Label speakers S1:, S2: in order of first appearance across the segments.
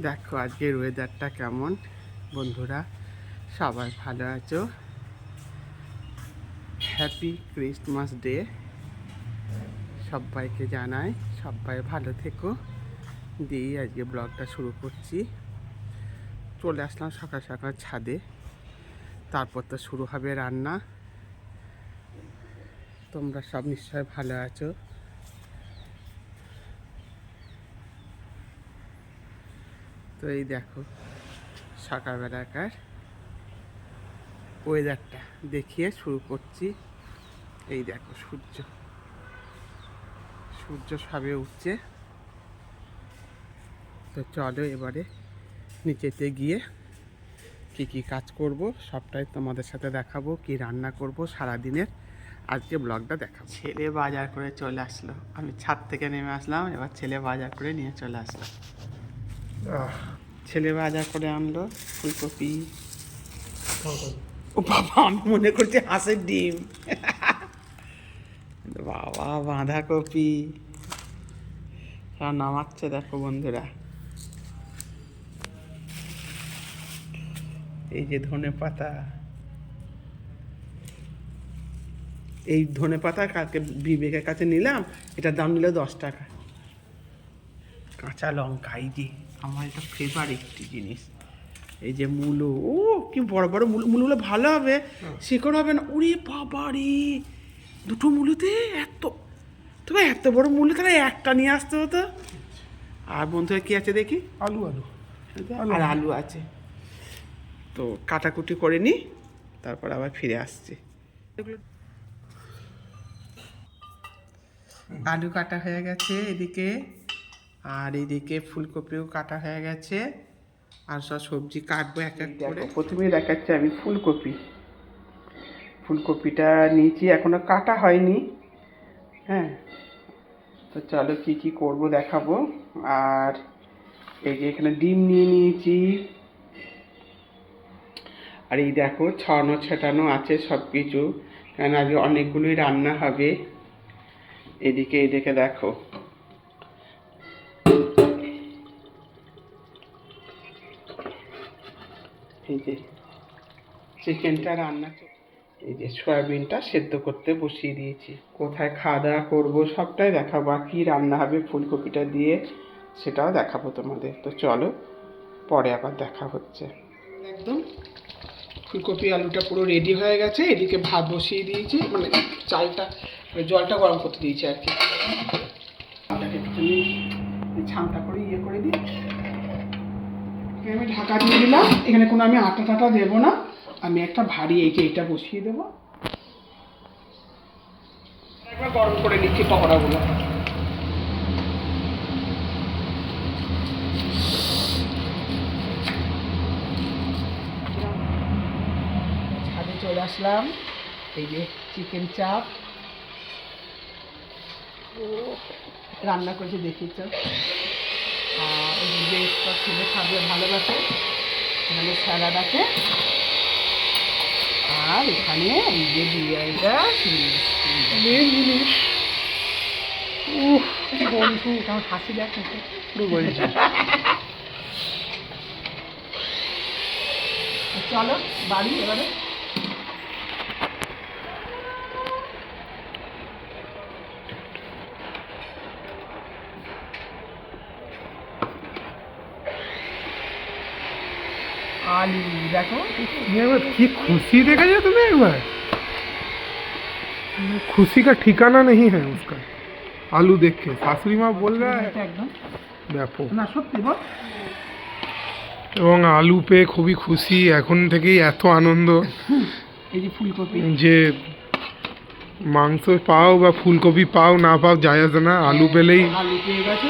S1: দেখো আজকের ওয়েদারটা কেমন? বন্ধুরা, সবাই ভালো আছো? হ্যাপি ক্রিসমাস ডে সবাইকে জানাই, সবাই ভালো থেকো। দিয়েই আজকে ব্লগটা শুরু করছি। চলে আসলাম সকাল সকাল ছাদে। তারপর তো শুরু হবে রান্না। তোমরা সব নিশ্চয় ভালো আছো। তো এই দেখো সকালবেলাকার ওয়েদারটা দেখিয়ে শুরু করছি। এই দেখো, সূর্য। সূর্য সবে উঠছে। তো চলো এবারে নিচেতে গিয়ে কি কি কাজ করব, সবটাই তোমাদের সাথে দেখাবো, কি রান্না করব, সারাদিনের আজকে ব্লগটা দেখাবো। ছেলে বাজার করে চলে আসলো। আমি ছাদ থেকে নেমে আসলাম, এবার ছেলে বাজার করে নিয়ে চলে আসলো ছেলে বাজার করে আনলো ফুলকপি। ও বাবা আমি মনে করছি হাঁসের ডিম। বাবা বাঁধাকপি। সব নামাচ্ছে দেখো বন্ধুরা। এই যে ধনে পাতা। এই ধনে পাতা কালকে বিবেকের কাছে নিলাম এটার দাম নিল দশ টাকা। কাঁচা লঙ্কা এই যে। আমার এটা ফেভারিট একটি জিনিস। এই যে মূলো ও কি বড় বড় মূলো মূলগুলো ভালো হবে। শিকড় হবে না। ওরে বাবা রে দুটো মূলোতে এত তবে এত বড় মূল্য তাহলে একটা নিয়ে আসতে হতো? আর বন্ধুরা কি আছে দেখি?
S2: আলু আলু।
S1: আর আলু। আছে। তো কাটাকুটি করে নিই তারপর আবার ফিরে আসছি। এগুলো আলু কাটা হয়ে গেছে এদিকে। আর এদিকে ফুলকপিও কাটা হয়ে গেছে। আর সব সবজি কাটবো এক এক করে। প্রথমেই দেখাচ্ছি আমি ফুলকপি। ফুলকপিটা নিয়েছি এখনও কাটা হয়নি। হ্যাঁ তো চলো কি কি করব দেখাবো। আর এই যে এখানে ডিম নিয়ে নিয়েছি। আর এই দেখো ছড়ানো ছেটানো আছে সব কিছু কারণ আজকে অনেকগুলোই রান্না হবে। এদিকে এদিকে দেখো। এই যে চিকেনটা রান্না এই যে সয়াবিনটা সেদ্ধ করতে বসিয়ে দিয়েছি। কোথায় খাওয়া দাওয়া করব সবটাই দেখাবো। আর কী রান্না হবে ফুলকপিটা দিয়ে সেটাও দেখাবো তোমাদের। তো চলো, পরে আবার দেখা হচ্ছে। একদম, ফুলকপি আলুটা পুরো রেডি হয়ে গেছে। এদিকে ভাত বসিয়ে দিয়েছি। মানে চালটা জলটা গরম করতে দিয়েছি আর কি চালটাকে একটুখানি ছামটা করে ইয়ে করে দিই দিয়ে দিলাম। এখানে কোনো আমি আটা টাটা দেবো না। আমি একটা ভারী যে এটা বসিয়ে দেবো। গরম করে নিচ্ছি পকোড়াগুলো। ছাদে চলে আসলাম। এই যে চিকেন চাপ। রান্না করেছে দেখিছ এই যে বেশটা খাবে ভালোবাসে। এখানে স্যালাড আছে আর এখানে এই যে বিরিয়ানিটা। মেন জিনিস উফ বন্ধু কেমন হাসি দেখ পুরো বলছি। চলো বাড়ি এবারে। আলু দেখো
S2: ये बात की खुशी देखा जाए तुम्हें एक बार खुशी का ठिकाना नहीं है उसका आलू देख के सासुरी माँ बोल रहा है
S1: এটা একদম
S2: ব্যাপক
S1: না সত্যি বল
S2: এবং আলু পেয়ে খুবই খুশি এখন থেকেই এত আনন্দ
S1: এই যে ফুলকপি
S2: যে মাংস পাও বা ফুলকপি পাও না পাও যায় আসে না আলু পেলেই
S1: আলু পেয়ে গেছে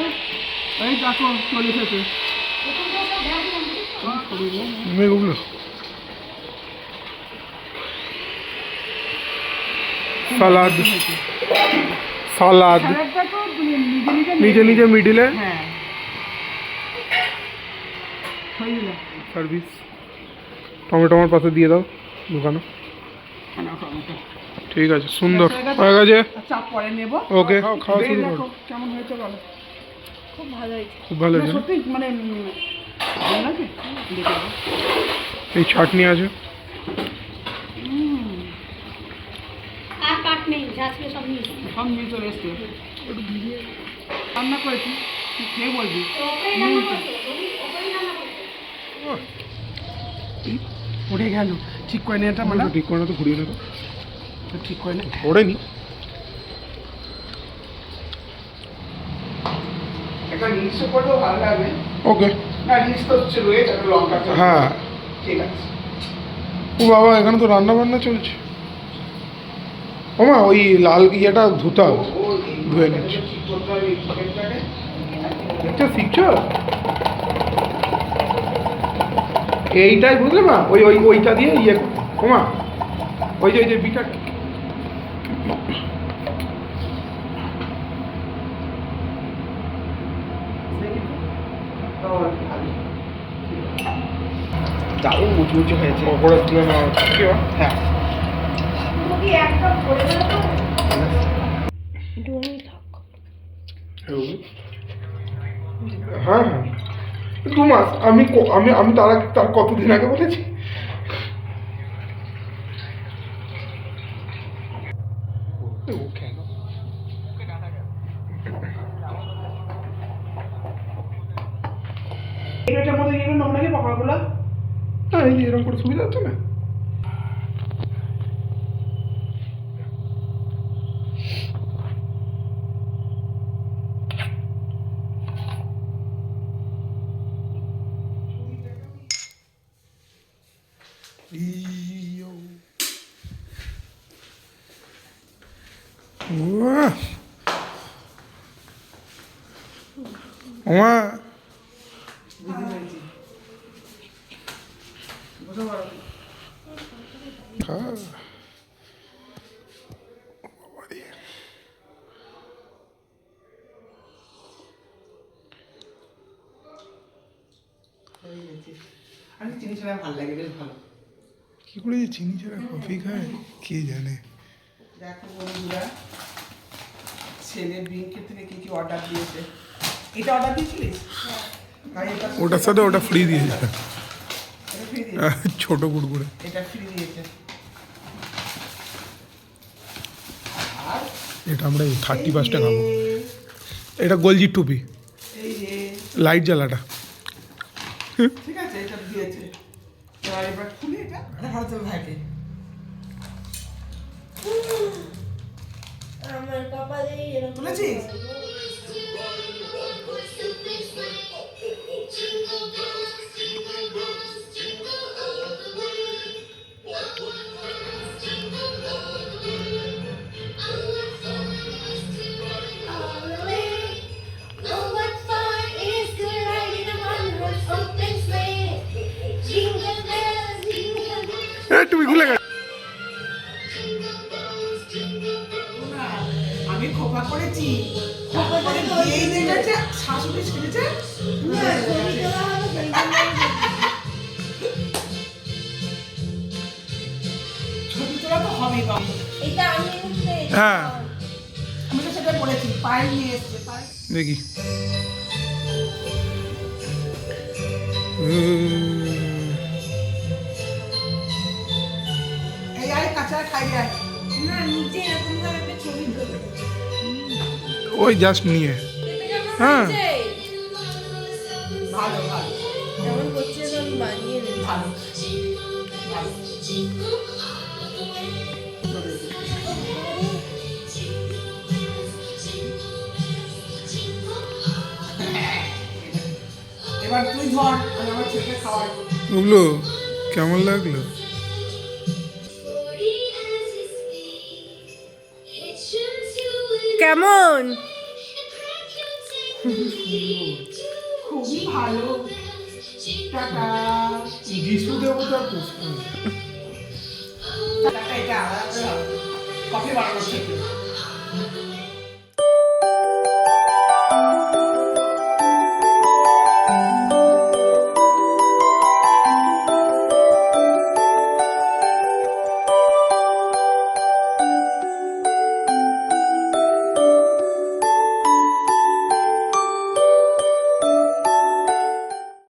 S1: এই দেখো চলে এসেছে
S2: এগুলো সালাদ। সালাদ
S1: স্যালাডটা তো নিজে
S2: মিডিলে?
S1: হ্যাঁ।
S2: সার্ভিস। টমেটো আমার পাশে দিয়ে দাও দোকানে। ঠিক আছে সুন্দর। হয়ে গেছে।
S1: নেব।
S2: ওকে খাও খাওয়া শুরু করো।
S3: খুব ভালো
S2: খুব ভালো
S1: মানে
S2: এই চাটনি আছে
S3: আর কাট নেই সব নিয়ে
S4: সব নিয়ে চলে এসছে? রান্না করেছি তুই খেয়ে বলবি? পড়ে গেল। ঠিক করে নে এটা মানে
S2: ঠিক করে না তো ঘুরিয়ে না
S4: ঠিক করে নে।
S2: ওড়েনি।
S4: একটা করলেও ভালো লাগবে।
S2: ওকে।
S4: একটা চপ।
S2: হ্যাঁ ও বাবা এখানে তো রান্না বান্না চলছে ওমা ওই লাল ইয়েটা ধুতে ধুয়ে নিচ্ছি। দেখছ শিখছো এইটাই বুঝলে মা ওই ওই ওইটা দিয়ে ইয়ে। ওমা ওই যে ওই যে বিটা
S4: দারুণ মুচমুচে হয়েছে।
S2: ওপরে তুলে নেওয়া হচ্ছে।
S4: হ্যাঁ।
S3: তো।
S2: হ্যাঁ হ্যাঁ। দু মাস আমি আমি আমি তার আগে- তার কতদিন আগে বলেছি ও কেন
S4: এটার মধ্যে গেলে নোংরা কি পকোড়াগুলো
S2: না এই যে এরকম করে সুবিধা হচ্ছে হ্যাঁ কি করে যে চিনি ছাড়া কফি খায়? কে জানে?
S4: দেখো বন্ধুরা ছেলে ব্লিঙ্কের থেকে কি কি অর্ডার দিয়েছে? এটা অর্ডার দিয়েছিলিস? এটা
S2: ওটার সাথে ওটা ফ্রি দিয়েছে।
S4: এটা ফ্রি দিয়েছে।
S2: ছোট কুড়কুড়ে।
S4: এটা ফ্রি দিয়েছে আর
S2: এটা আমরা থার্টি পাঁচটা খাব এটা গোলজির টুপি। লাইট জ্বালাটা।
S4: ঠিক আছে এটা দিয়েছে। এবার খুলে এটা।
S3: আমার কপালে এরকম
S4: তুলেছিস? দেখেছে শাশুড়ি ছেড়েছে
S3: ছবি তোলা হবে।
S2: হ্যাঁ।
S4: আমি তো সেটা বলেছি পায়ে নিয়ে এসছে
S2: দেখি।
S4: এই আয় কাঁচা খাই আয়।
S3: না নিচে এরকম ভাবে ছবি তোলো
S2: ওই জাস্ট নিয়ে। হ্যাঁ।
S4: ভালো ভালো।
S3: করছে আমি বানিয়ে নেব।
S4: ভালো। ভালো এবার তুই ধর আমি আমার ছেলেকে খাওয়াই।
S2: বুঝলো কেমন লাগল?
S3: কেমন?
S4: খুবই ভালো টাটা
S2: যিশু দেবতার পুষ্প
S4: টাটা এটা আলাদা কফি বানানোর থেকে